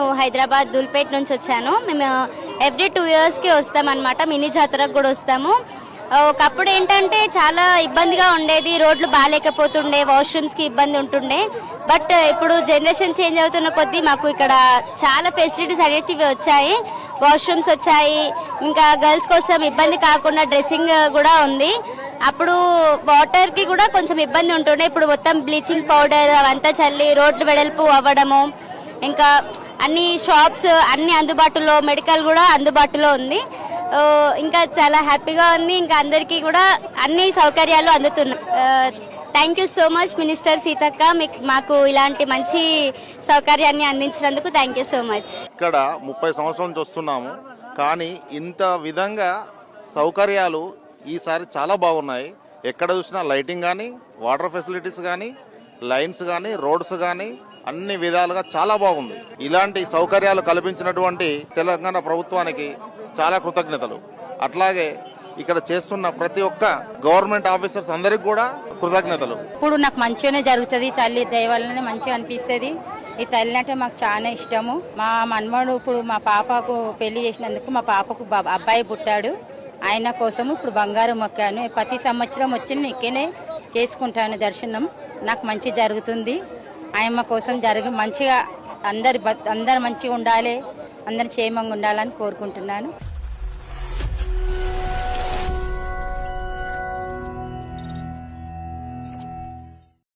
నేను హైదరాబాద్ దూల్పేట్ నుంచి వచ్చాను. మేము ఎవ్రీ టూ ఇయర్స్కి వస్తాం అనమాట మినీ జాతరకు కూడా వస్తాము. Uh, ఒకప్పుడు ఏంటంటే చాలా ఇబ్బందిగా ఉండేది. రోడ్లు బాగాలేకపోతుండే వాష్రూమ్స్కి ఇబ్బంది ఉంటుండే. బట్ uh, ఇప్పుడు జనరేషన్ చేంజ్ అవుతున్న కొద్దీ మాకు ఇక్కడ చాలా ఫెసిలిటీస్ అనేటివి వచ్చాయి. వాష్రూమ్స్ వచ్చాయి. ఇంకా గర్ల్స్ కోసం ఇబ్బంది కాకుండా డ్రెస్సింగ్ uh, కూడా ఉంది. అప్పుడు వాటర్కి కూడా కొంచెం ఇబ్బంది ఉంటుండే. ఇప్పుడు మొత్తం బ్లీచింగ్ పౌడర్ అవంతా చల్లి రోడ్లు వెడల్పు అవ్వడము. ఇంకా అన్ని షాప్స్ అన్ని అందుబాటులో మెడికల్ కూడా అందుబాటులో ఉంది. ఇంకా చాలా హ్యాపీగా ఉంది. ఇంకా అందరికీ కూడా అన్ని సౌకర్యాలు అందుతున్నాయి thank you so much minister Seethakka మీకు మాకు ఇలాంటి మంచి సౌకర్యాన్ని అందించినందుకు థ్యాంక్ యూ సో మచ్ ఇక్కడ ముప్పై సంవత్సరాల నుంచి వస్తున్నాము. కానీ ఇంత విధంగా సౌకర్యాలు ఈసారి చాలా బాగున్నాయి. ఎక్కడ చూసినా లైటింగ్ కానీ వాటర్ ఫెసిలిటీస్ కానీ లైన్స్ కానీ రోడ్స్ కానీ అన్ని విధాలుగా చాలా బాగుంది. ఇలాంటి సౌకర్యాలు కల్పించినటువంటి తెలంగాణ ప్రభుత్వానికి చాలా కృతజ్ఞతలు. అట్లాగే ఇక్కడ చేస్తున్న ప్రతి ఒక్క గవర్నమెంట్ ఆఫీసర్స్ అందరికి కూడా కృతజ్ఞతలు. ఇప్పుడు నాకు మంచిగానే జరుగుతుంది తల్లి దయ మంచిగా అనిపిస్తుంది. ఈ తల్లి అంటే మాకు చాలా ఇష్టము. మా మన్మడు ఇప్పుడు మా పాపకు పెళ్ళి చేసినందుకు మా పాపకు అబ్బాయి పుట్టాడు. ఆయన కోసం ఇప్పుడు బంగారం మొక్కాను. ప్రతి సంవత్సరం వచ్చి ఇక్కనే చేసుకుంటాను దర్శనం. నాకు మంచి జరుగుతుంది. ఆయమ్మ కోసం జరుగు మంచిగా అందరి బ- అందరు మంచిగా ఉండాలి అందరు క్షేమంగా ఉండాలని కోరుకుంటున్నాను.